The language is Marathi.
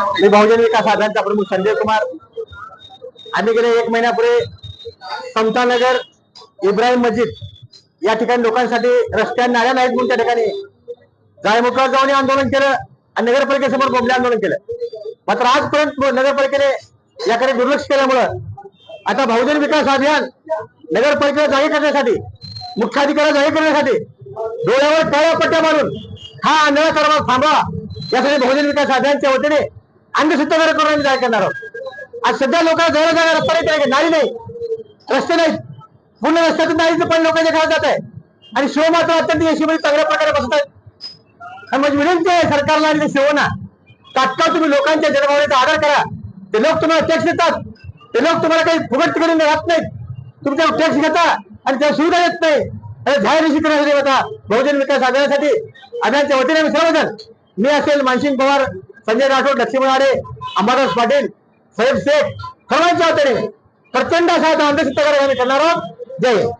मी बहुजन विकास आघाडीचा प्रमुख संजय कुमार. आम्ही गेले एक महिन्यापूर्वी समतानगर इब्राहिम मस्जिद या ठिकाणी लोकांसाठी रस्त्या नाल्या नाहीत म्हणून त्या ठिकाणी जायमुखावर जाऊन आंदोलन केलं आणि नगरपालिकेसमोर बोंबले आंदोलन केलं. मात्र आजपर्यंत नगरपालिकेने याकडे दुर्लक्ष केल्यामुळं आता बहुजन विकास अभियान नगरपालिकेला जाहीर करण्यासाठी मुख्याधिकाऱ्याला जाहीर करण्यासाठी डोळ्यावर काळ्या पट्ट्या मारून हा आंदोलन कारभार थांबवा यासाठी बहुजन विकास अभियानच्या वतीने अंधसत्याग्रह करून आम्ही करणार आहोत. आज सध्या लोकांना जवळ जाणार रस्ता नाही त्याला नाही रस्ते नाहीत. पूर्ण रस्त्यातून नालीचं पण लोकांच्या घरात जात आहे. आणि शिव मात्र अत्यंत यशीमध्ये चांगल्या प्रकारे बसत आहेत. आणि माझी विनंती आहे सरकारला आणि शिवना तात्काळ तुम्ही लोकांच्या जनभावनेचा आदर करा. ते लोक तुम्हाला टॅक्स देतात ते लोक तुम्हाला काही फुकट तिकडे राहत नाहीत. तुमच्या टॅक्स घेता आणि त्या सुविधा येत नाही. आणि जाहीर शिकण्यासाठी करण्यासाठी होता बहुजन विकास अभियानासाठी अभियानच्या वतीने आम्ही सर्वजण मी असेल मानसिंग पवार संजय राठोड लक्ष्मण आडे अंबादास पाटील साहेब शेख सर्वांच्या हाताने प्रचंड असा आता अंधश्रद्धा आम्ही करणार आहोत. जय हिंद.